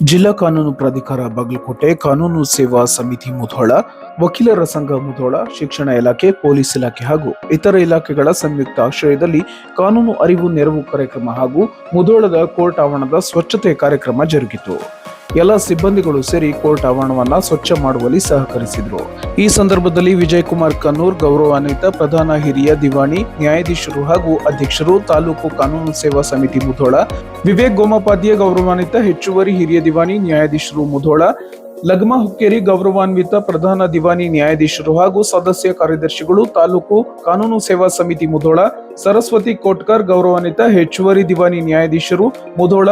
ಜಿಲ್ಲಾ ಕಾನೂನು ಪ್ರಾಧಿಕಾರ ಬಾಗಲಕೋಟೆ ಕಾನೂನು ಸೇವಾ ಸಮಿತಿ ಮುಧೋಳ, ವಕೀಲರ ಸಂಘ ಮುಧೋಳ, ಶಿಕ್ಷಣ ಇಲಾಖೆ, ಪೊಲೀಸ್ ಇಲಾಖೆ ಹಾಗೂ ಇತರ ಇಲಾಖೆಗಳ ಸಂಯುಕ್ತ ಆಶ್ರಯದಲ್ಲಿ ಕಾನೂನು ಅರಿವು ನೆರವು ಕಾರ್ಯಕ್ರಮ ಹಾಗೂ ಮುಧೋಳದ ಕೋರ್ಟ್ ಆವರಣದ ಸ್ವಚ್ಛತೆ ಕಾರ್ಯಕ್ರಮ ಜರುಗಿತು. ಎಲ್ಲ ಸಿಬ್ಬಂದಿಗಳು ಸೇರಿ ಕೋರ್ಟ್ ಆವರಣವನ್ನ ಸ್ವಚ್ಛ ಮಾಡುವಲ್ಲಿ ಸಹಕರಿಸಿದರು. ಈ ಸಂದರ್ಭದಲ್ಲಿ ವಿಜಯ್ ಕುಮಾರ್ ಕನ್ನೂರ್ ಗೌರವಾನ್ವಿತ ಪ್ರಧಾನ ಹಿರಿಯ ದಿವಾಣಿ, ನ್ಯಾಯಾಧೀಶರು ಹಾಗೂ ಅಧ್ಯಕ್ಷರು ತಾಲೂಕು ಕಾನೂನು ಸೇವಾ ಸಮಿತಿ ಮುಧೋಳ, ವಿವೇಕ್ ಗೋಮಪಾಧ್ಯ, ಗೌರವಾನ್ವಿತ, ಹೆಚ್ಚುವರಿ ಹಿರಿಯ ದಿವಾಣಿ, ನ್ಯಾಯಾಧೀಶರು ಮುಧೋಳ ಲಗ್ಮಾ ಹುಕ್ಕೇರಿ ಗೌರವಾನ್ವಿತ ಪ್ರಧಾನ ದಿವಾನಿ ನ್ಯಾಯಾಧೀಶರು ಹಾಗೂ ಸದಸ್ಯ ಕಾರ್ಯದರ್ಶಿಗಳು ತಾಲೂಕು ಕಾನೂನು ಸೇವಾ ಸಮಿತಿ ಮುಧೋಳ, ಸರಸ್ವತಿ ಕೋಟ್ಕರ್ ಗೌರವಾನ್ವಿತ ಹೆಚ್ಚುವರಿ ದಿವಾನಿ ನ್ಯಾಯಾಧೀಶರು ಮುಧೋಳ,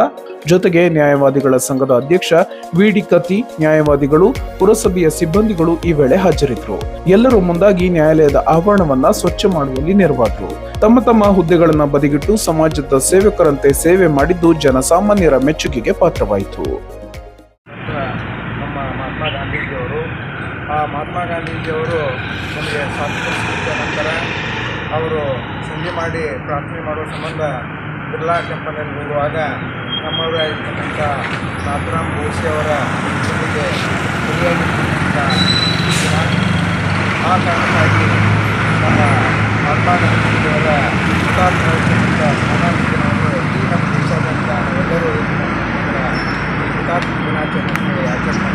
ಜೊತೆಗೆ ನ್ಯಾಯವಾದಿಗಳ ಸಂಘದ ಅಧ್ಯಕ್ಷ ವಿಡಿ ಕತಿ ನ್ಯಾಯವಾದಿಗಳು, ಪುರಸಭೆಯ ಸಿಬ್ಬಂದಿಗಳು ಈ ವೇಳೆ ಹಾಜರಿದ್ದರು. ಎಲ್ಲರೂ ಮುಂದಾಗಿ ನ್ಯಾಯಾಲಯದ ಆವರಣವನ್ನ ಸ್ವಚ್ಛ ಮಾಡುವಲ್ಲಿ ನೆರವಾದರು. ತಮ್ಮ ತಮ್ಮ ಹುದ್ದೆಗಳನ್ನು ಬದಿಗಿಟ್ಟು ಸಮಾಜದ ಸೇವಕರಂತೆ ಸೇವೆ ಮಾಡಿದ್ದು ಜನಸಾಮಾನ್ಯರ ಮೆಚ್ಚುಗೆಗೆ ಪಾತ್ರವಾಯಿತು. ನಮ್ಮ ಮಹಾತ್ಮ ಗಾಂಧೀಜಿಯವರು. ಆ ಮಹಾತ್ಮ ಗಾಂಧೀಜಿಯವರು ನಮಗೆ ಸ್ವಾತಂತ್ರ್ಯ ಸಿಕ್ಕಿದ ನಂತರ ಅವರು ಸಂಧಿ ಮಾಡಿ ಪ್ರಾರ್ಥನೆ ಮಾಡುವ ಸಂಬಂಧ ಬಿರ್ಲಾ ಕೆಂಪನಲ್ಲಿ ಹೋಗುವಾಗ ನಮ್ಮವರಾಗಿರ್ತಕ್ಕಂಥ ನಾಥರಾಮ್ ಬೋಸಿ ಅವರ ಜೊತೆಗೆ ಸರಿಯಾಗಿರ್ತಕ್ಕಂಥ ಆ ಕಾರಣಕ್ಕಾಗಿ ನಮ್ಮ ಮಹಾತ್ಮ ಗಾಂಧೀಜಿಯವರ ಹುತಾತ್ಮರಾಗಿರ್ತಕ್ಕಂಥ ಸ್ಮರಣಾರ್ಥ ದಿನವನ್ನು ಈ ನಮ್ಮ ದೇಶಾದ್ಯಂತ ನಾವೆಲ್ಲರೂ ಹುತಾತ್ಮ ದಿನಾಚರಣೆಯನ್ನು ಆಚರಿಸ್ತಾರೆ